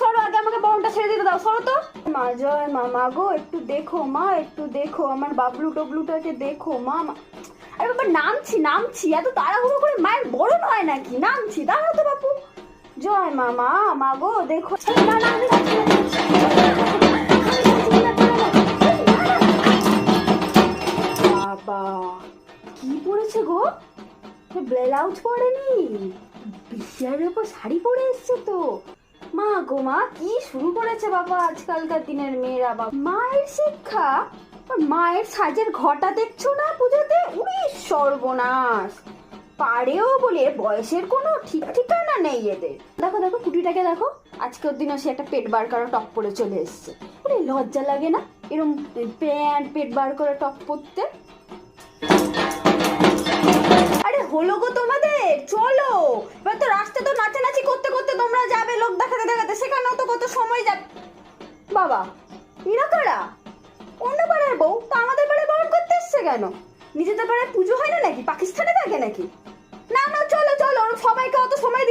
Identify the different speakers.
Speaker 1: সরো আগে আমাকে বরণটা ছেড়ে দিতে দাও, সরো তো। মা, জয় মা মা গো, একটু দেখো মা, একটু দেখো, আমার বাবলু টবলুটাকে দেখো মা আরে বাবা, নামছি নামছি, এত তাড়াহুড়ো করে মায়ের বরণ হয় নাকি? নামছি, দাঁড়াও তো বাপু। জয় মা মা মা গো, দেখো। না না, আমি। বাবা, কি পড়েছে গো? ব্লাউজ পরেনি? বিশালের উপর শাড়ি পরে এসছে তো। মা গো, মা, কি শুরু করেছে বাবা আজকালকার দিনের মেয়েরা বাবা? মায়ের শিক্ষা? মায়ের সাজের ঘটা দেখছ না পুজোতে? উনি সর্বনাশ। পারেও বলে বয়সের কোনো ঠিক ঠিকানা নেই এদের। দেখো দেখো, কুটিটাকে দেখো। আজকের দিনে সে একটা পেট বার করা টপ পরে চলে এসছে। ওরে, লজ্জা লাগে না? এরম প্যান্ট, পেট বার করে টপ পরতে? আরে হলো গো তোমাদের চলো এবার তো রাস্তা তো নাচানাচি করতে করতে তোমরা যাবে লোক দেখাতে দেখাতে, সেখানেও তো কত সময় যাবে। বাবা, এরা কারা? অন্য পাড়ার বউ? তো আমাদের পাড়ায় বরণ করতে এসছে কেন? নিজেদের পাড়ায় পুজো হয় না নাকি? পাকিস্তানে থাকে নাকি? না না, চলো চলো সবাইকে অত সময়